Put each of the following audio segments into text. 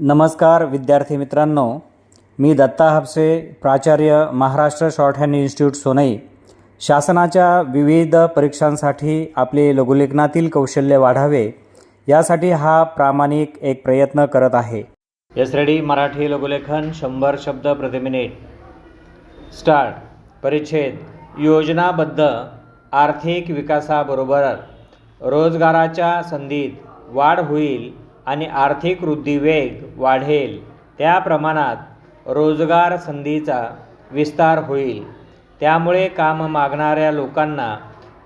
नमस्कार विद्यार्थी मित्रांनो. मी दत्ता हापसे प्राचार्य Maharashtra short hand institute Sonai. शासनाच्या विविध परीक्षांसाठी आपले लघुलेखनातील कौशल्य वाढावे यासाठी हा प्रामाणिक एक प्रयत्न करत आहे. एस रेडी मराठी लघुलेखन शंभर शब्द प्रति मिनिट. स्टार्ट. परिच्छेद. योजनाबद्ध आर्थिक विकासाबरोबर रोजगाराच्या संधीत वाढ होईल आणि आर्थिक वृद्धी वेग वाढेल. त्या प्रमाणात रोजगार संधीचा विस्तार होईल. त्यामुळे काम मागणाऱ्या लोकांना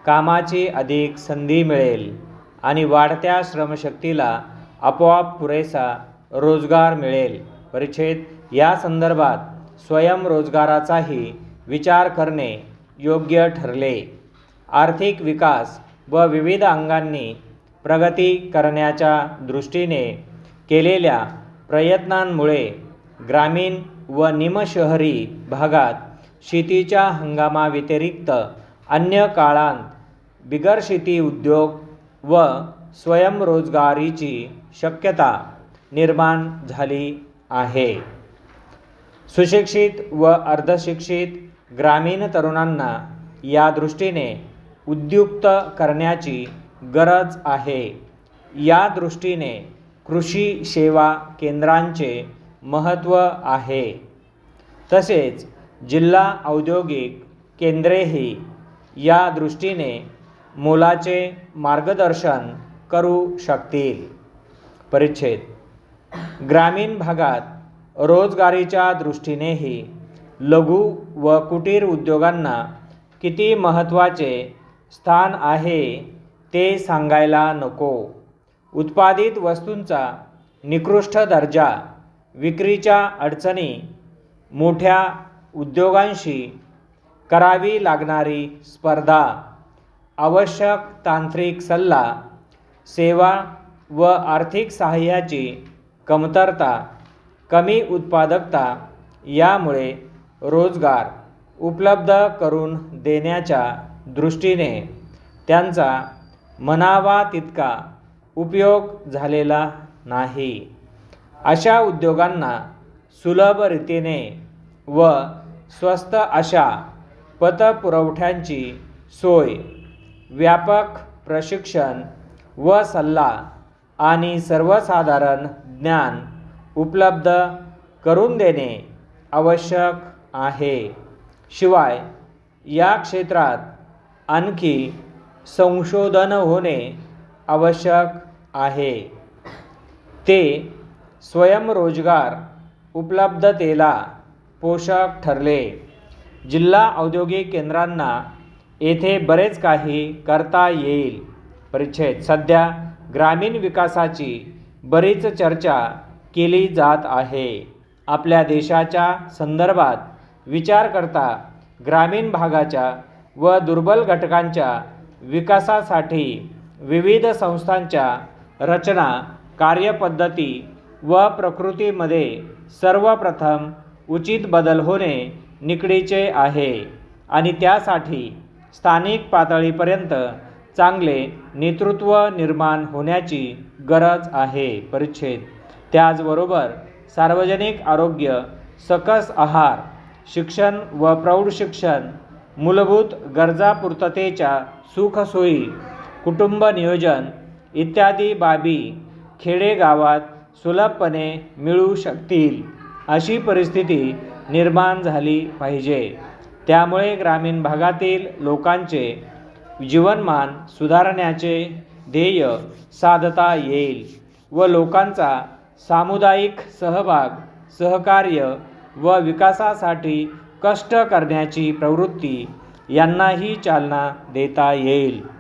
कामाची अधिक संधी मिळेल आणि वाढत्या श्रमशक्तीला आपोआप पुरेसा रोजगार मिळेल. परिच्छेद या संदर्भात स्वयंरोजगाराचाही विचार करणे योग्य ठरले. आर्थिक विकास व विविध अंगांनी प्रगती करण्याच्या दृष्टीने केलेल्या प्रयत्नांमुळे ग्रामीण व निमशहरी भागात शेतीच्या हंगामाव्यतिरिक्त अन्य काळांत बिगर शेती उद्योग व स्वयंरोजगारीची शक्यता निर्माण झाली आहे. सुशिक्षित व अर्धशिक्षित ग्रामीण तरुणांना या दृष्टीने उद्युक्त करण्याची गरज आहे. या दृष्टीने कृषी सेवा केंद्रांचे महत्त्व आहे. तसेच जिल्हा औद्योगिक केंद्रेही या दृष्टीने मोलाचे मार्गदर्शन करू शकतील. परिच्छेद. ग्रामीण भागात रोजगारीच्या दृष्टीनेही लघु व कुटीर उद्योगांना किती महत्त्वाचे स्थान आहे ते सांगायला नको. उत्पादित वस्तूंचा निकृष्ट दर्जा विक्रीच्या अडचणी मोठ्या उद्योगांशी करावी लागणारी स्पर्धा आवश्यक तांत्रिक सल्ला सेवा व आर्थिक सहाय्याची कमतरता कमी उत्पादकता यामुळे रोजगार उपलब्ध करून देण्याच्या दृष्टीने त्यांचा म्हणावा तितका उपयोग झालेला नाही. अशा उद्योगांना सुलभ रीतीने व स्वस्त अशा पतपुरवठ्यांची सोय व्यापक प्रशिक्षण व सल्ला आणि सर्वसाधारण ज्ञान उपलब्ध करून देणे आवश्यक आहे. शिवाय या क्षेत्रात आणखी संशोधन होणे आवश्यक आहे. ते स्वयंरोजगार उपलब्धतेला पोषक ठरले. जिल्हा औद्योगिक केंद्रांना येथे बरेच काही करता येईल. परिच्छेद. सध्या ग्रामीण विकासाची बरीच चर्चा केली जात आहे. आपल्या देशाच्या संदर्भात विचार करता ग्रामीण भागाच्या व दुर्बल घटकांच्या विकासासाठी विविध संस्थांच्या रचना कार्यपद्धती व प्रकृतीमध्ये सर्वप्रथम उचित बदल होणे निकडीचे आहे आणि त्यासाठी स्थानिक पातळीपर्यंत चांगले नेतृत्व निर्माण होण्याची गरज आहे. परिच्छेद. त्याचबरोबर सार्वजनिक आरोग्य सकस आहार शिक्षण व प्रौढ शिक्षण मूलभूत गरजा पूर्ततेच्या सुखसोयी कुटुंब नियोजन इत्यादी बाबी खेडेगावात सुलभपणे मिळू शकतील. अशी परिस्थिती निर्माण झाली पाहिजे. त्यामुळे ग्रामीण भागातील लोकांचे जीवनमान सुधारण्याचे ध्येय साधता येईल व लोकांचा सामुदायिक सहभाग सहकार्य व विकासासाठी कष्ट करण्याची प्रवृत्ती यांनाही चालना देता येईल.